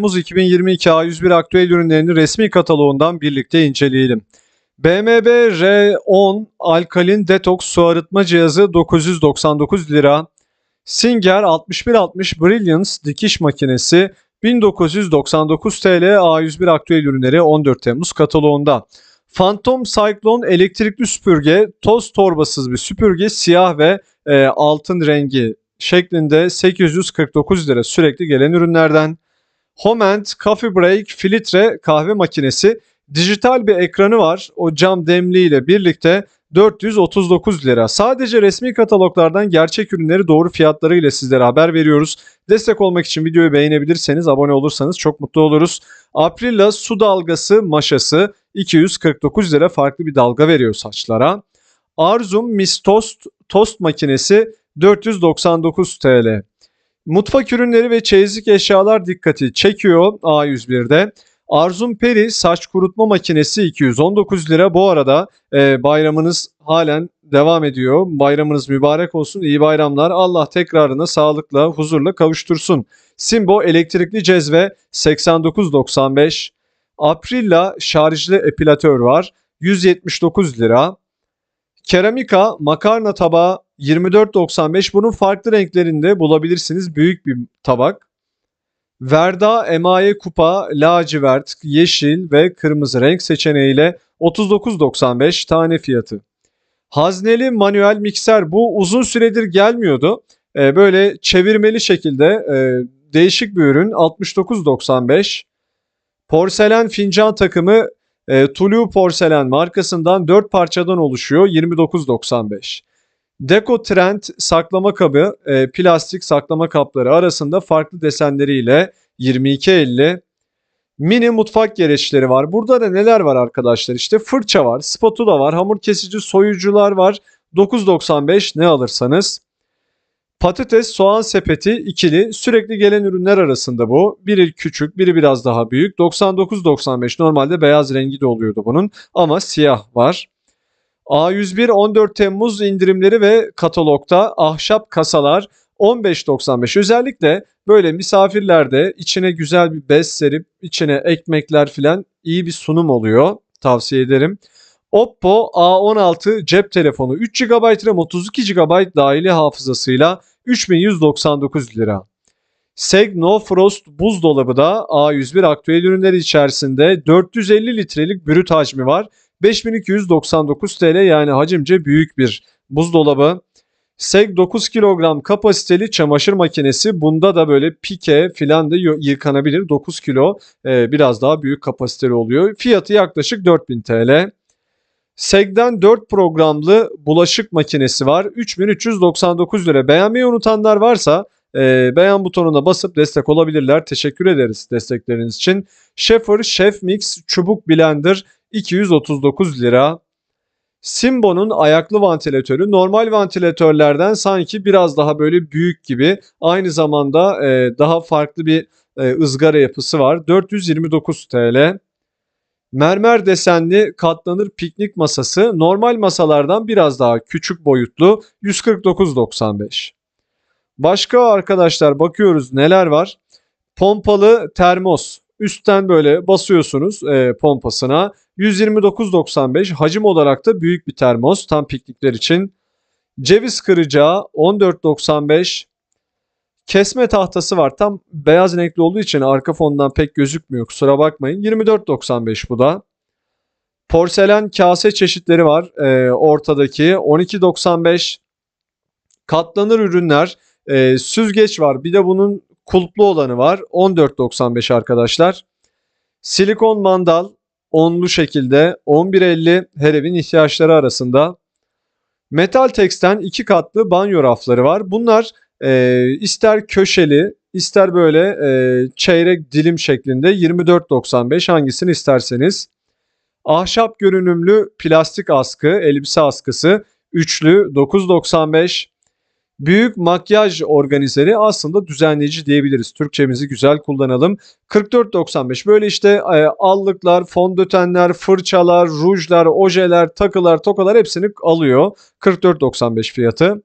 Temmuz 2022 A101 aktüel ürünlerini resmi kataloğundan birlikte inceleyelim. BMB R10 alkalin detoks su arıtma cihazı 999 lira. Singer 6160 Brilliance dikiş makinesi 1999 TL A101 aktüel ürünleri 14 Temmuz kataloğunda. Phantom Cyclone elektrikli süpürge, toz torbasız bir süpürge, siyah ve e, altın rengi şeklinde 849 lira sürekli gelen ürünlerden. Homend Coffee Break filtre kahve makinesi dijital bir ekranı var. O cam demli ile birlikte 439 lira. Sadece resmi kataloglardan gerçek ürünleri doğru fiyatlarıyla sizlere haber veriyoruz. Destek olmak için videoyu beğenebilirseniz, abone olursanız çok mutlu oluruz. Aprilla su dalgası maşası 249 lira farklı bir dalga veriyor saçlara. Arzum Miss tost makinesi 499 TL. Mutfak ürünleri ve çeyizlik eşyalar dikkati çekiyor A101'de. Arzum Peri saç kurutma makinesi 219 lira. Bu arada e, bayramınız halen devam ediyor. Bayramınız mübarek olsun. İyi bayramlar. Allah tekrarına sağlıkla, huzurla kavuştursun. Simbo elektrikli cezve 89.95. Aprilla şarjlı epilatör var. 179 lira. Keramika makarna tabağı 24.95. Bunun farklı renklerinde bulabilirsiniz. Büyük bir tabak. Verda emaye kupa lacivert, yeşil ve kırmızı renk seçeneğiyle 39.95 tane fiyatı. Hazneli manuel mikser bu uzun süredir gelmiyordu. Ee, böyle çevirmeli şekilde e, değişik bir ürün 69.95. Porselen fincan takımı e, Tulu Porselen markasından 4 parçadan oluşuyor 29.95. Deco Trend saklama kabı e, plastik saklama kapları arasında farklı desenleriyle 22.50. Mini mutfak gereçleri var. Burada da neler var arkadaşlar? İşte fırça var, spatula var, hamur kesici soyucular var. 9.95 ne alırsanız. Patates soğan sepeti ikili sürekli gelen ürünler arasında bu. Biri küçük, biri biraz daha büyük. 99.95 normalde beyaz rengi de oluyordu bunun ama siyah var. A101 14 Temmuz indirimleri ve katalogda ahşap kasalar 15.95. Özellikle böyle misafirlerde içine güzel bir bez serip içine ekmekler filan iyi bir sunum oluyor. Tavsiye ederim. Oppo A16 cep telefonu 3 GB RAM 32 GB dahili hafızasıyla 3199 lira. Seg No Frost buzdolabı da A101 aktüel ürünleri içerisinde 450 litrelik brüt hacmi var. 5299 TL yani hacimce büyük bir buzdolabı. Seg 9 kilogram kapasiteli çamaşır makinesi. Bunda da böyle pike filan da yıkanabilir. 9 kilo e, biraz daha büyük kapasiteli oluyor. Fiyatı yaklaşık 4000 TL. Seg'den 4 programlı bulaşık makinesi var. 3399 lira. Beğenmeyi unutanlar varsa e, beğen butonuna basıp destek olabilirler. Teşekkür ederiz destekleriniz için. Schaefer Chef Mix çubuk blender 239 lira. Simbo'nun ayaklı vantilatörü normal vantilatörlerden sanki biraz daha böyle büyük gibi. Aynı zamanda e, daha farklı bir e, ızgara yapısı var. 429 TL. Mermer desenli katlanır piknik masası normal masalardan biraz daha küçük boyutlu 149.95. Başka arkadaşlar bakıyoruz neler var. Pompalı termos. Üstten böyle basıyorsunuz e, pompasına. 129.95 hacim olarak da büyük bir termos tam piknikler için. Ceviz kıracağı 14.95 Kesme tahtası var. Tam beyaz renkli olduğu için arka fondan pek gözükmüyor. Kusura bakmayın. 24.95 bu da. Porselen kase çeşitleri var. E, ortadaki 12.95 katlanır ürünler. E, süzgeç var. Bir de bunun kulplu olanı var. 14.95 arkadaşlar. Silikon mandal onlu şekilde 11.50 her evin ihtiyaçları arasında. Metal Tex'ten iki katlı banyo rafları var. Bunlar e, ister köşeli ister böyle e, çeyrek dilim şeklinde 24.95 hangisini isterseniz. Ahşap görünümlü plastik askı, elbise askısı üçlü 9.95. Büyük makyaj organizeri aslında düzenleyici diyebiliriz. Türkçemizi güzel kullanalım. 44.95 böyle işte e, allıklar, fondötenler, fırçalar, rujlar, ojeler, takılar, tokalar hepsini alıyor. 44.95 fiyatı.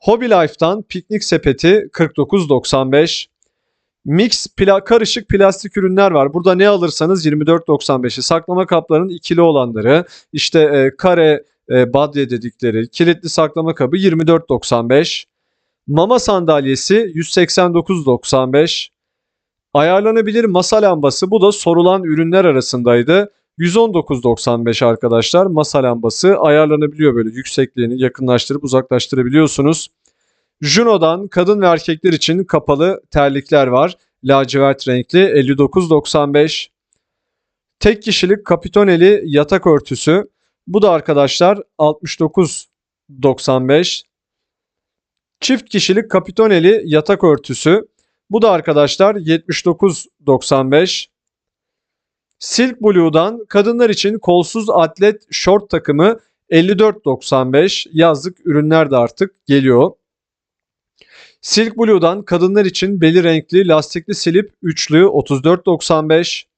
Hobby Life'dan piknik sepeti 49.95. Mix pla karışık plastik ürünler var. Burada ne alırsanız 24.95'i. Saklama kaplarının ikili olanları, işte e, kare e, badye dedikleri, kilitli saklama kabı 24.95. Mama sandalyesi 189.95. Ayarlanabilir masa lambası bu da sorulan ürünler arasındaydı. 119.95 arkadaşlar. Masa lambası ayarlanabiliyor böyle yüksekliğini yakınlaştırıp uzaklaştırabiliyorsunuz. Juno'dan kadın ve erkekler için kapalı terlikler var. Lacivert renkli 59.95. Tek kişilik kapitoneli yatak örtüsü. Bu da arkadaşlar 69.95. Çift kişilik kapitoneli yatak örtüsü. Bu da arkadaşlar 79.95. Silk Blue'dan kadınlar için kolsuz atlet şort takımı 54.95 yazlık ürünler de artık geliyor. Silk Blue'dan kadınlar için beli renkli lastikli silip üçlü 34.95.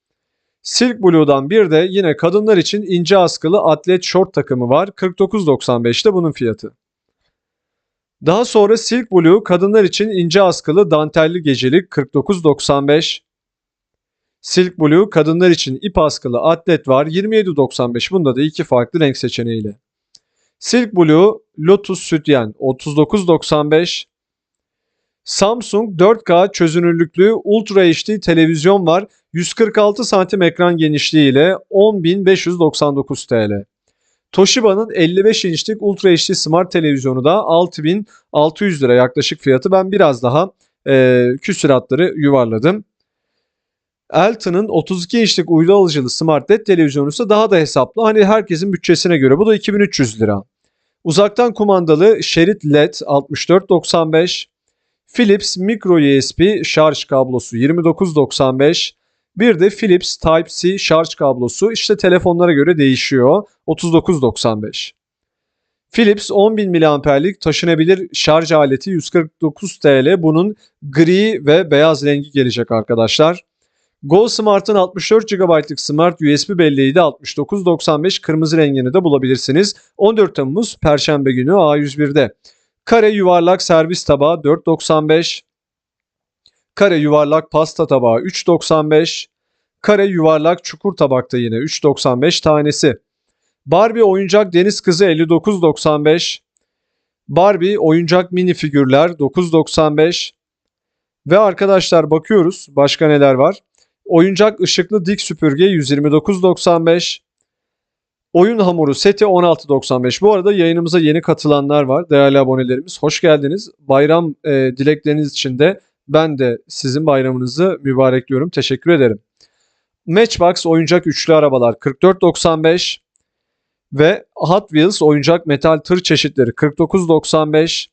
Silk Blue'dan bir de yine kadınlar için ince askılı atlet şort takımı var. 49.95'te bunun fiyatı. Daha sonra Silk Blue kadınlar için ince askılı dantelli gecelik 49.95. Silk Blue kadınlar için ip askılı atlet var 27.95. Bunda da iki farklı renk seçeneğiyle. Silk Blue Lotus sütyen 39.95. Samsung 4K çözünürlüklü Ultra HD televizyon var. 146 santim ekran genişliği ile 10.599 TL. Toshiba'nın 55 inçlik Ultra HD Smart televizyonu da 6600 lira yaklaşık fiyatı. Ben biraz daha e, küsuratları yuvarladım. Elton'ın 32 inçlik uydu alıcılı Smart LED televizyonu ise daha da hesaplı. Hani herkesin bütçesine göre. Bu da 2300 lira. Uzaktan kumandalı şerit LED 64.95. Philips Micro USB şarj kablosu 29.95. Bir de Philips Type-C şarj kablosu işte telefonlara göre değişiyor. 39.95. Philips 10.000 mAh'lik taşınabilir şarj aleti 149 TL. Bunun gri ve beyaz rengi gelecek arkadaşlar. Go Smart'ın 64 GB'lık Smart USB belleği de 69.95 kırmızı rengini de bulabilirsiniz. 14 Temmuz Perşembe günü A101'de. Kare yuvarlak servis tabağı 4.95. Kare yuvarlak pasta tabağı 3.95. Kare yuvarlak çukur tabakta yine 3.95 tanesi. Barbie oyuncak deniz kızı 59.95. Barbie oyuncak mini figürler 9.95. Ve arkadaşlar bakıyoruz başka neler var. Oyuncak ışıklı dik süpürge 129.95. Oyun hamuru seti 16.95. Bu arada yayınımıza yeni katılanlar var. Değerli abonelerimiz hoş geldiniz. Bayram e, dilekleriniz için de ben de sizin bayramınızı mübarekliyorum. Teşekkür ederim. Matchbox oyuncak üçlü arabalar 44.95 ve Hot Wheels oyuncak metal tır çeşitleri 49.95.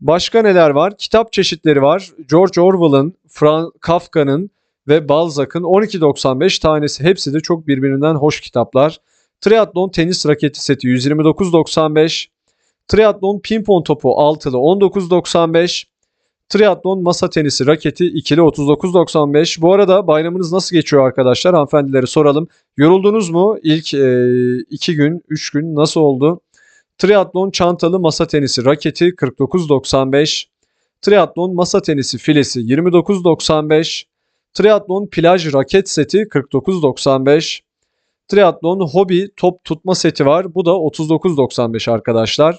Başka neler var? Kitap çeşitleri var. George Orwell'ın, Kafka'nın ve Balzac'ın 12.95 tanesi. Hepsi de çok birbirinden hoş kitaplar. Triathlon tenis raketi seti 129.95. Triathlon pimpon topu altılı 19.95. Triathlon masa tenisi raketi ikili 39.95. Bu arada bayramınız nasıl geçiyor arkadaşlar? Hanımefendilere soralım. Yoruldunuz mu? İlk 2 e, iki gün, 3 gün nasıl oldu? Triathlon çantalı masa tenisi raketi 49.95. Triathlon masa tenisi filesi 29.95. Triathlon plaj raket seti 49.95. Triathlon hobi top tutma seti var. Bu da 39.95 arkadaşlar.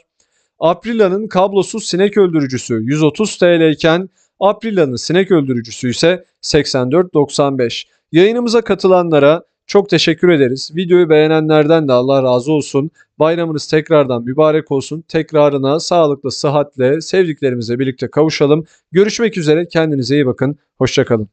Aprila'nın kablosuz sinek öldürücüsü 130 TL iken Aprila'nın sinek öldürücüsü ise 84.95. Yayınımıza katılanlara çok teşekkür ederiz. Videoyu beğenenlerden de Allah razı olsun. Bayramınız tekrardan mübarek olsun. Tekrarına sağlıklı, sıhhatle, sevdiklerimizle birlikte kavuşalım. Görüşmek üzere. Kendinize iyi bakın. Hoşçakalın.